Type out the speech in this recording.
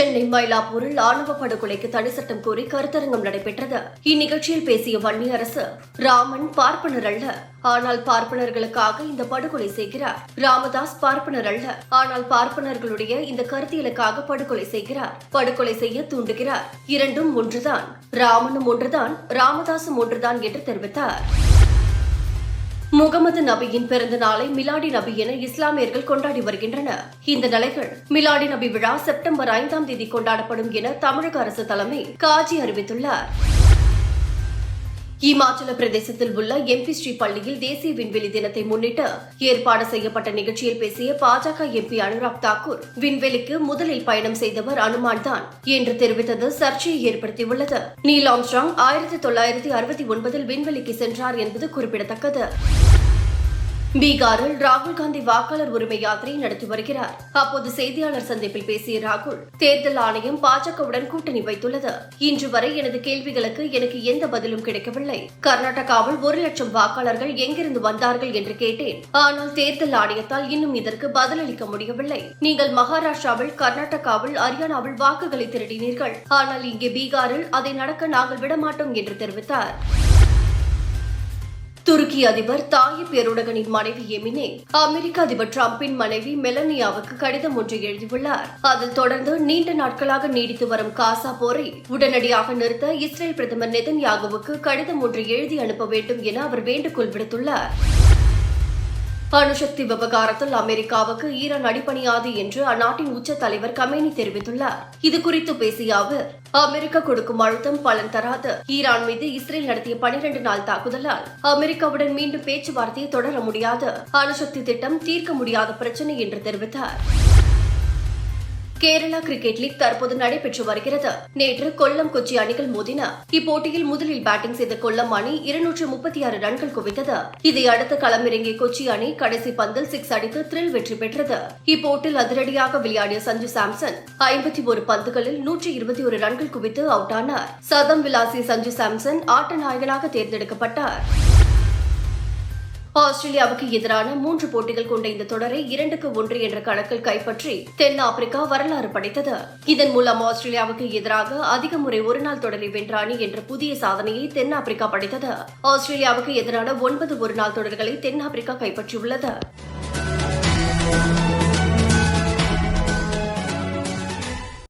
சென்னை மயிலாப்பூரில் ஆணவ படுகொலைக்கு தடை சட்டம் கோரி கருத்தரங்கம் நடைபெற்றது. இந்நிகழ்ச்சியில் பேசிய வன்னி அரசு ராமன் பார்ப்பனர் அல்ல ஆனால் பார்ப்பனர்களுக்காக இந்த படுகொலை செய்கிறார். ராமதாஸ் பார்ப்பனர் அல்ல ஆனால் பார்ப்பனர்களுடைய இந்த கருத்தியலுக்காக படுகொலை செய்கிறார். படுகொலை செய்ய தூண்டுகிறார். இரண்டும் ஒன்றுதான். ராமனும் ஒன்றுதான் ராமதாசும் ஒன்றுதான் என்று தெரிவித்தார். முகமது நபியின் பிறந்த நாளை மிலாடி நபி என இஸ்லாமியர்கள் கொண்டாடி வருகின்றனர். இந்த நிலைகள் மிலாடி நபி விழா செப்டம்பர் ஐந்தாம் தேதி கொண்டாடப்படும் என தமிழக அரசு தலைமை காஜி அறிவித்துள்ளார். இமாச்சல பிரதேசத்தில் உள்ள எம்பி ஸ்ரீ பள்ளியில் தேசிய விண்வெளி தினத்தை முன்னிட்டு ஏற்பாடு செய்யப்பட்ட நிகழ்ச்சியில் பேசிய பாஜக எம்பி அனுராக் தாக்கூர் விண்வெளிக்கு முதலில் பயணம் செய்தவர் அனுமான் தான் என்று தெரிவித்தது சர்ச்சையை ஏற்படுத்தியுள்ளது. நீல் ஆம்ஸ்ட்ராங் ஆயிரத்தி தொள்ளாயிரத்தி அறுபத்தி ஒன்பதில் விண்வெளிக்கு சென்றார் என்பது குறிப்பிடத்தக்கது. பீகாரில் ராகுல் காந்தி வாக்காளர் உரிமை யாத்திரை நடத்தி வருகிறார். அப்போது செய்தியாளர் சந்திப்பில் பேசிய ராகுல் தேர்தல் ஆணையம் பாஜகவுடன் கூட்டணி வைத்துள்ளது. இன்று வரை எனது கேள்விகளுக்கு எனக்கு எந்த பதிலும் கிடைக்கவில்லை. கர்நாடகாவில் ஒரு லட்சம் வாக்காளர்கள் எங்கிருந்து வந்தார்கள் என்று கேட்டேன். ஆனால் தேர்தல் ஆணையத்தால் இன்னும் இதற்கு பதிலளிக்க முடியவில்லை. நீங்கள் மகாராஷ்டிராவில் கர்நாடகாவில் ஹரியானாவில் வாக்குகளை திருடினீர்கள். ஆனால் இங்கே பீகாரில் அதை நடக்க நாங்கள் விடமாட்டோம் என்று தெரிவித்தார். துருக்கி அதிபர் தாயிப் பேருடகனின் மனைவி எமினே அமெரிக்க அதிபர் டிரம்பின் மனைவி மெலனியாவுக்கு கடிதம் ஒன்றை எழுதியுள்ளார். அதில் தொடர்ந்து நீண்ட நாட்களாக நீடித்து வரும் காசா போரை உடனடியாக நிறுத்த இஸ்ரேல் பிரதமர் நெதன்யாகுவுக்கு கடிதம் ஒன்றை எழுதி அனுப்ப வேண்டும் என அவர் வேண்டுகோள் விடுத்துள்ளார். அணுசக்தி விவகாரத்தில் அமெரிக்காவுக்கு ஈரான் அடிபணியாது என்று அந்நாட்டின் உச்ச தலைவர் கமேனி தெரிவித்துள்ளார். இது குறித்து பேசிய அவர் அமெரிக்கா கொடுக்கும் அழுத்தம் பலன் தராது. ஈரான் மீது இஸ்ரேல் நடத்திய பனிரெண்டு நாள் தாக்குதலால் அமெரிக்காவுடன் மீண்டும் பேச்சுவார்த்தையை தொடர முடியாது. அணுசக்தி திட்டம் தீர்க்க முடியாத பிரச்சனை என்று தெரிவித்தார். கேரளா கிரிக்கெட் லீக் தற்போது நடைபெற்று வருகிறது. நேற்று கொல்லம் கொச்சி அணிகள் மோதின. இப்போட்டியில் முதலில் பேட்டிங் செய்த கொல்லம் அணி இருநூற்று முப்பத்தி ஆறு ரன்கள் குவித்தது. இதை அடுத்து களமிறங்கிய கொச்சி அணி கடைசி பந்தில் சிக்ஸ் அடித்து த்ரில் வெற்றி பெற்றது. இப்போட்டியில் அதிரடியாக விளையாடிய சஞ்சு சாம்சன் ஐம்பத்தி ஒரு பந்துகளில் நூற்றி இருபத்தி ஒரு ரன்கள் குவித்து அவுட் ஆனார். சதம் விலாசி சஞ்சு சாம்சன் ஆட்ட நாயகனாக தேர்ந்தெடுக்கப்பட்டார். ஆஸ்திரேலியாவுக்கு எதிரான மூன்று போட்டிகள் கொண்ட இந்த தொடரை இரண்டுக்கு ஒன்று என்ற கணக்கில் கைப்பற்றி தென்னாப்பிரிக்கா வரலாறு படைத்தது. இதன் மூலம் ஆஸ்திரேலியாவுக்கு எதிராக அதிக முறை ஒருநாள் தொடரை வென்ற அணி என்ற புதிய சாதனையை தென்னாப்பிரிக்கா படைத்தது. ஆஸ்திரேலியாவுக்கு எதிரான ஒன்பது ஒருநாள் தொடர்களை தென்னாப்பிரிக்கா கைப்பற்றியுள்ளது.